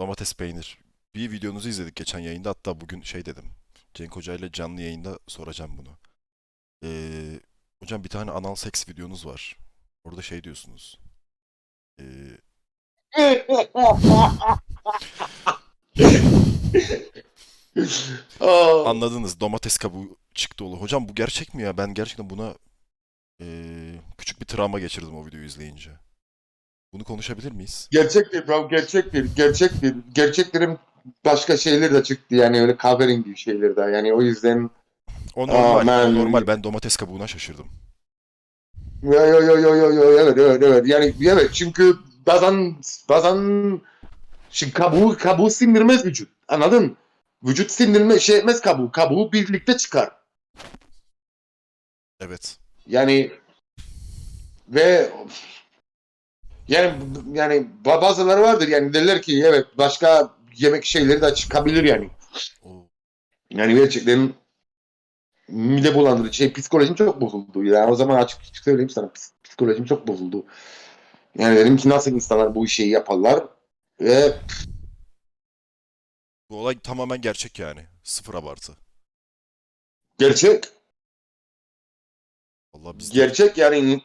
Domates peynir. Bir videonuzu izledik geçen yayında. Hatta bugün şey dedim. Cenk Hoca ile canlı yayında soracağım bunu. Ee, hocam bir tane anal seks videonuz var. Orada şey diyorsunuz. Ee, anladınız domates kabuğu çıktı oğlu. Hocam bu gerçek mi ya? Ben gerçekten buna ee, küçük bir travma geçirdim o videoyu izleyince. Bunu konuşabilir miyiz? gerçektir bro, gerçektir, gerçektir. Gerçeklerin başka şeyler de çıktı yani öyle kahverengi şeyler de yani o yüzden O normal, o ben- normal. Ben domates kabuğuna şaşırdım. yo yo yo yo yo yo evet evet evet yani evet çünkü bazen bazen şimdi kabuğu kabuğu sindirmez vücut anladın? Vücut sindirme şey etmez kabuğu kabuğu birlikte çıkar. Evet. Yani ve yani yani bazıları vardır yani derler ki evet başka yemek şeyleri de çıkabilir yani. O, Yani gerçekten mide bulandırıcı. Şey psikolojim çok bozuldu. Yani o zaman açık açık söyleyeyim sana ps- psikolojim çok bozuldu. Yani dedim ki nasıl insanlar bu işi yaparlar ve bu olay tamamen gerçek yani. Sıfır abartı. gerçek Vallahi biz gerçek yani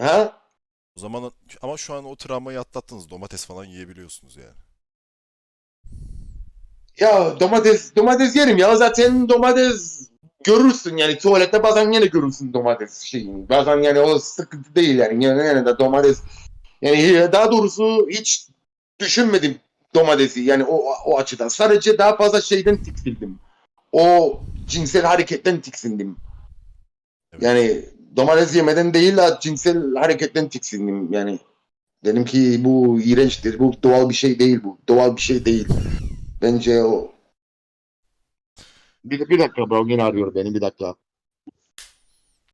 ha o zaman ama şu an o travmayı atlattınız. Domates falan yiyebiliyorsunuz yani. ya domates domates yerim ya zaten domates görürsün yani tuvalette bazen yine görürsün domates şeyini. Bazen yani o sıkıntı değil yani. Yani, yani de domates yani daha doğrusu hiç düşünmedim domatesi yani o, o açıdan. Sadece daha fazla şeyden tiksindim. O cinsel hareketten tiksindim. Evet. Yani domates yemeden değil de cinsel hareketten tiksindim yani. Dedim ki bu iğrençtir. Bu doğal bir şey değil bu. Doğal bir şey değil. Bence o bir, bir dakika bro yine arıyor beni bir dakika.